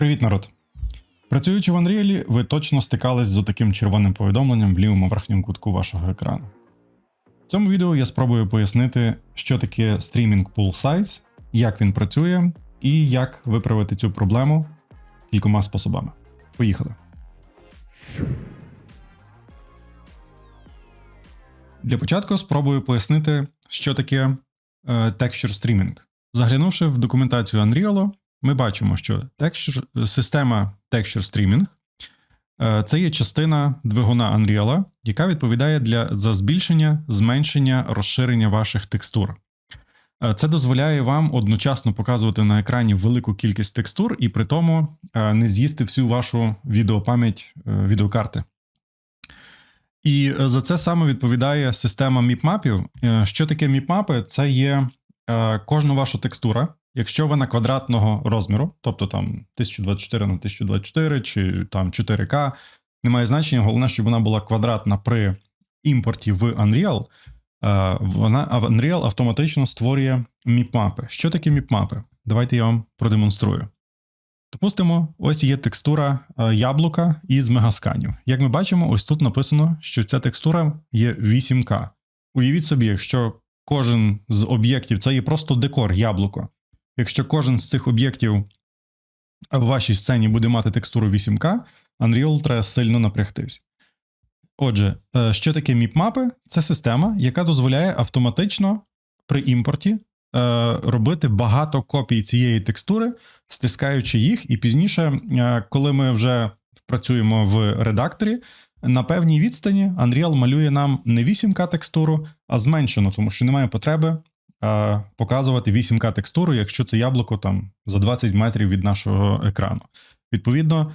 Привіт, народ! Працюючи в Unreal, ви точно стикались з таким червоним повідомленням в лівому верхньому кутку вашого екрану. В цьому відео я спробую пояснити, що таке Streaming Pool Size, як він працює і як виправити цю проблему кількома способами. Поїхали! Для початку спробую пояснити, що таке е, Texture Streaming. Заглянувши в документацію Unreal, ми бачимо, що texture, система Texture Streaming е, це є частина двигуна Unreal, яка відповідає для, за збільшення, зменшення, розширення ваших текстур. Е, Це дозволяє вам одночасно показувати на екрані велику кількість текстур і при тому е, не з'їсти всю вашу відеопам'ять відеокарти. І за це саме відповідає система міпмапів. Що таке міпмапи? Це є кожна ваша текстура. Якщо вона квадратного розміру, тобто там 1024 на 1024 чи там 4К, немає значення. Головне, щоб вона була квадратна при імпорті в Unreal. е, Вона а Unreal автоматично створює міпмапи. Що таке міпмапи? Давайте я вам продемонструю. Допустимо, ось є текстура е, яблука із мегасканів. Як ми бачимо, ось тут написано, що ця текстура є 8К. Уявіть собі, якщо кожен з об'єктів це є просто декор яблуко. Якщо кожен з цих об'єктів в вашій сцені буде мати текстуру 8К, Unreal треба сильно напрягтись. Отже, е, що таке міпмапи? Це система, яка дозволяє автоматично при імпорті е, робити багато копій цієї текстури, стискаючи їх, і пізніше, е, коли ми вже працюємо в редакторі, на певній відстані Unreal малює нам не 8К текстуру, а зменшено, тому що немає потреби показувати 8К текстуру, якщо це яблуко там за 20 метрів від нашого екрану. Відповідно,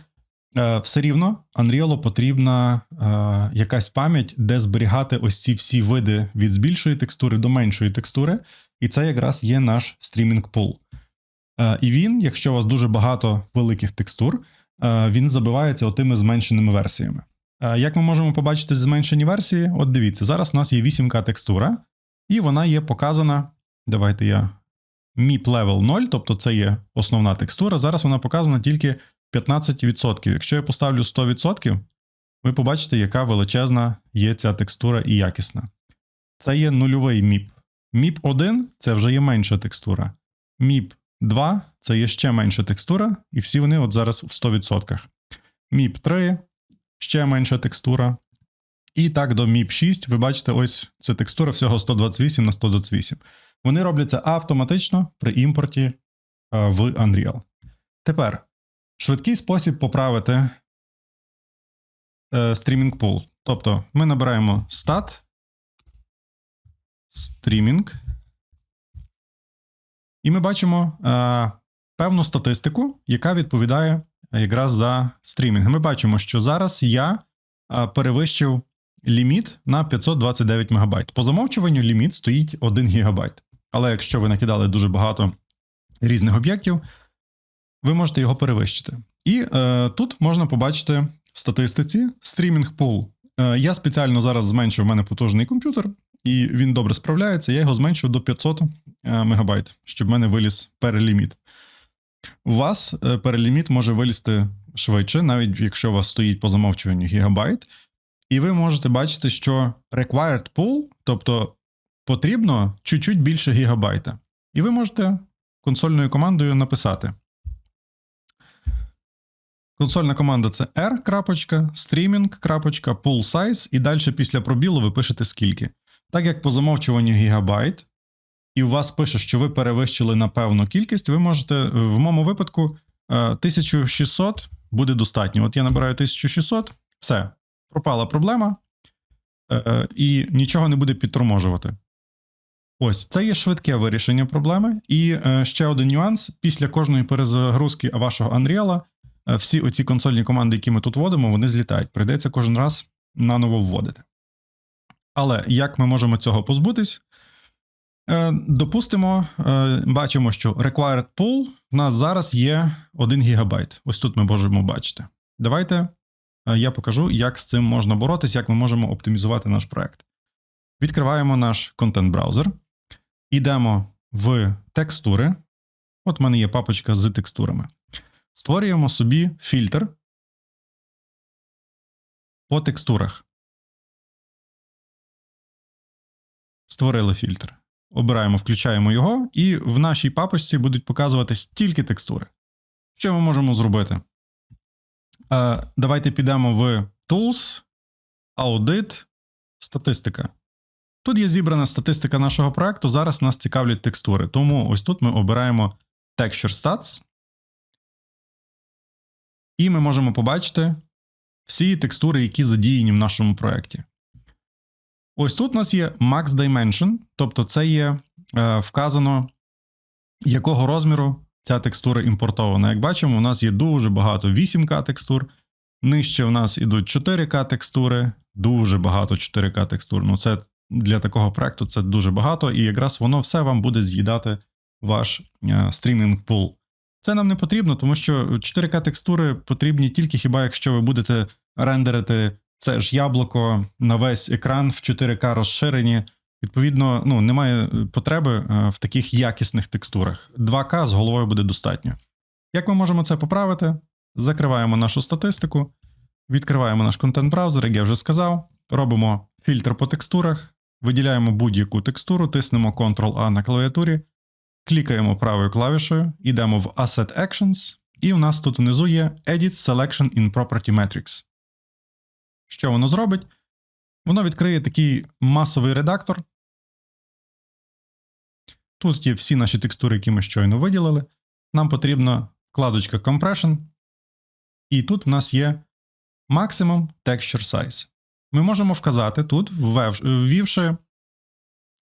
е, все рівно Unreal потрібна е, якась пам'ять, де зберігати ось ці всі види від збільшої текстури до меншої текстури, і це якраз є наш стрімінг пул. Е, І він, якщо у вас дуже багато великих текстур, е, він забивається отими зменшеними версіями. Е, Як ми можемо побачити зменшені версії? От дивіться, зараз у нас є 8К текстура, і вона є показана. Давайте я MIP level 0, тобто це є основна текстура. Зараз вона показана тільки 15%. Якщо я поставлю 100%, ви побачите, яка величезна є ця текстура і якісна. Це є нульовий MIP. MIP 1 це вже є менша текстура. MIP 2 це є ще менша текстура, і всі вони от зараз в 100%. MIP 3 ще менша текстура. І так до MIP 6, ви бачите, ось це текстура всього 128 на 128. Вони робляться автоматично при імпорті е, в Unreal. Тепер швидкий спосіб поправити е, Streaming Pool. Тобто ми набираємо stat, streaming, і ми бачимо е, певну статистику, яка відповідає якраз за стрімінг. Ми бачимо, що зараз я перевищив ліміт на 529 МБ. По замовчуванню ліміт стоїть 1 ГБ. Але якщо ви накидали дуже багато різних об'єктів, ви можете його перевищити. І е, тут можна побачити в статистиці стрімінг пул. Е, я спеціально зараз зменшив в мене потужний комп'ютер, і він добре справляється. Я його зменшив до 500 е, МБ, щоб в мене виліз переліміт. У вас е, переліміт може вилізти швидше, навіть якщо у вас стоїть по замовчуванню гігабайт. І ви можете бачити, що required pool, тобто потрібно чуть-чуть більше гігабайта. І ви можете консольною командою написати. Консольна команда це r. streaming. pool size, і далі після пробілу ви пишете скільки. Так як по замовчуванню гігабайт, і у вас пише, що ви перевищили на певну кількість, ви можете, в моєму випадку, е, 1600 буде достатньо. От я набираю 1600, все, пропала проблема, е, і нічого не буде підторможувати. Ось це є швидке вирішення проблеми. І е, ще один нюанс: після кожної перезагрузки вашого Unreal, е, всі оці консольні команди, які ми тут вводимо, вони злітають. Прийдеться кожен раз наново вводити. Але як ми можемо цього позбутись? Е, Допустимо, е, бачимо, що required pool в нас зараз є 1 ГБ. Ось тут ми можемо бачити. Давайте е, я покажу, як з цим можна боротися, як ми можемо оптимізувати наш проект. Відкриваємо наш контент-браузер, йдемо в текстури. От в мене є папочка з текстурами. Створюємо собі фільтр по текстурах. Створили фільтр. Обираємо, включаємо його, і в нашій папочці будуть показуватись тільки текстури. Що ми можемо зробити? Е, давайте підемо в Tools, Audit, Статистика. Тут є зібрана статистика нашого проекту. Зараз нас цікавлять текстури. Тому ось тут ми обираємо Texture Stats. І ми можемо побачити всі текстури, які задіяні в нашому проєкті. Ось тут у нас є Max Dimension, тобто це є е, вказано, якого розміру ця текстура імпортована. Як бачимо, у нас є дуже багато 8К текстур. Нижче у нас ідуть 4К текстури, дуже багато 4К текстур. Ну, це для такого проекту це дуже багато, і якраз воно все вам буде з'їдати ваш е, стрімінг пул. Це нам не потрібно, тому що 4К текстури потрібні тільки хіба якщо ви будете рендерити це ж яблуко на весь екран в 4К розширенні. Відповідно, ну немає потреби е, в таких якісних текстурах. 2К з головою буде достатньо. Як ми можемо це поправити? Закриваємо нашу статистику, відкриваємо наш контент-браузер, як я вже сказав, робимо фільтр по текстурах, виділяємо будь-яку текстуру, тиснемо Ctrl-A на клавіатурі, клікаємо правою клавішою, йдемо в Asset Actions, і у нас тут внизу є Edit Selection in Property Metrics. Що воно зробить? Воно відкриє такий масовий редактор. Тут є всі наші текстури, які ми щойно виділили. Нам потрібна вкладочка Compression. І тут в нас є Maximum Texture Size. Ми можемо вказати тут, ввівши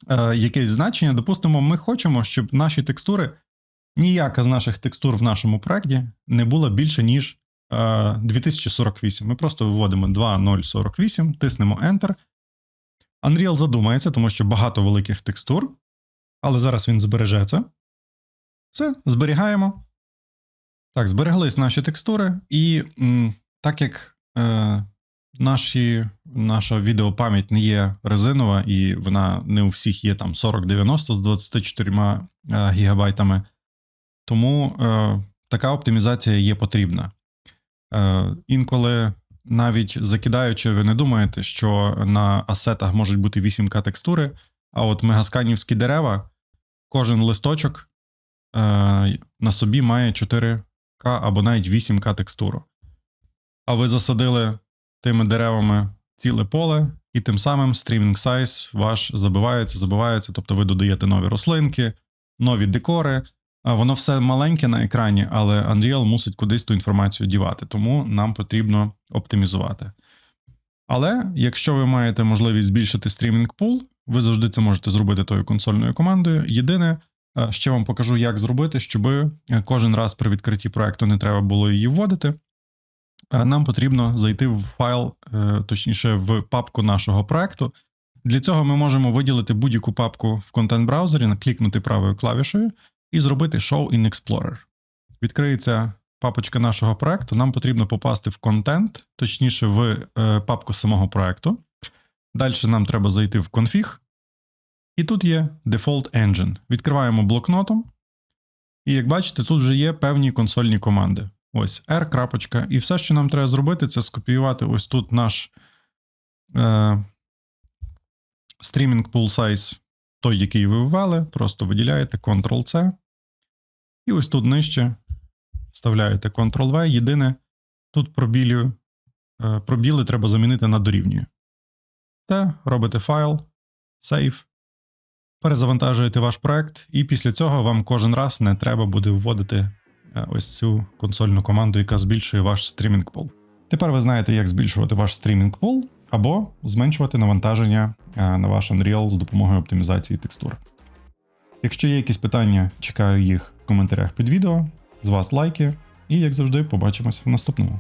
е, якесь значення. Допустимо, ми хочемо, щоб наші текстури, ніяка з наших текстур в нашому проєкті не була більше, ніж 2048. Ми просто виводимо 2048, тиснемо Enter. Unreal задумається, тому що багато великих текстур, але зараз він збережеться. Все, зберігаємо. Так, збереглись наші текстури, і м, так як е, наші, наша відеопам'ять не є резинова, і вона не у всіх є там 4090 з 24 е, гігабайтами, тому е, така оптимізація є потрібна. Е, інколи навіть закидаючи, ви не думаєте, що на асетах можуть бути 8К текстури, а от мегасканівські дерева, кожен листочок е, на собі має 4К або навіть 8К текстуру. А ви засадили тими деревами ціле поле, і тим самим стрімінг сайз ваш забивається, забивається, тобто ви додаєте нові рослинки, нові декори. Воно все маленьке на екрані, але Unreal мусить кудись ту інформацію дівати, тому нам потрібно оптимізувати. Але якщо ви маєте можливість збільшити стрімінг пул, ви завжди це можете зробити тою консольною командою. Єдине, е, ще вам покажу, як зробити, щоб е, кожен раз при відкритті проекту не треба було її вводити. Е, нам потрібно зайти в файл, точніше, в папку нашого проекту. Для цього ми можемо виділити будь-яку папку в контент-браузері, наклікнути правою клавішою і зробити Show in Explorer. Відкриється папочка нашого проекту. Нам потрібно попасти в контент, точніше, в е, папку самого проекту. Далі нам треба зайти в config. І тут є Default Engine. Відкриваємо блокнотом. І як бачите, тут вже є певні консольні команди. Ось R. крапочка. І все, що нам треба зробити, це скопіювати ось тут наш е, Streaming Pool Size, той, який ви ввели, просто виділяєте Ctrl-C. І ось тут нижче вставляєте Ctrl-V. Єдине, тут пробілі, е, пробіли треба замінити на дорівнює. Це робите файл, Save, перезавантажуєте ваш проект, і після цього вам кожен раз не треба буде вводити ось цю консольну команду, яка збільшує ваш стрімінг пол. Тепер ви знаєте, як збільшувати ваш стрімінг пол або зменшувати навантаження е, на ваш Unreal з допомогою оптимізації текстур. Якщо є якісь питання, чекаю їх в коментарях під відео. З вас лайки, і як завжди, побачимося в наступному.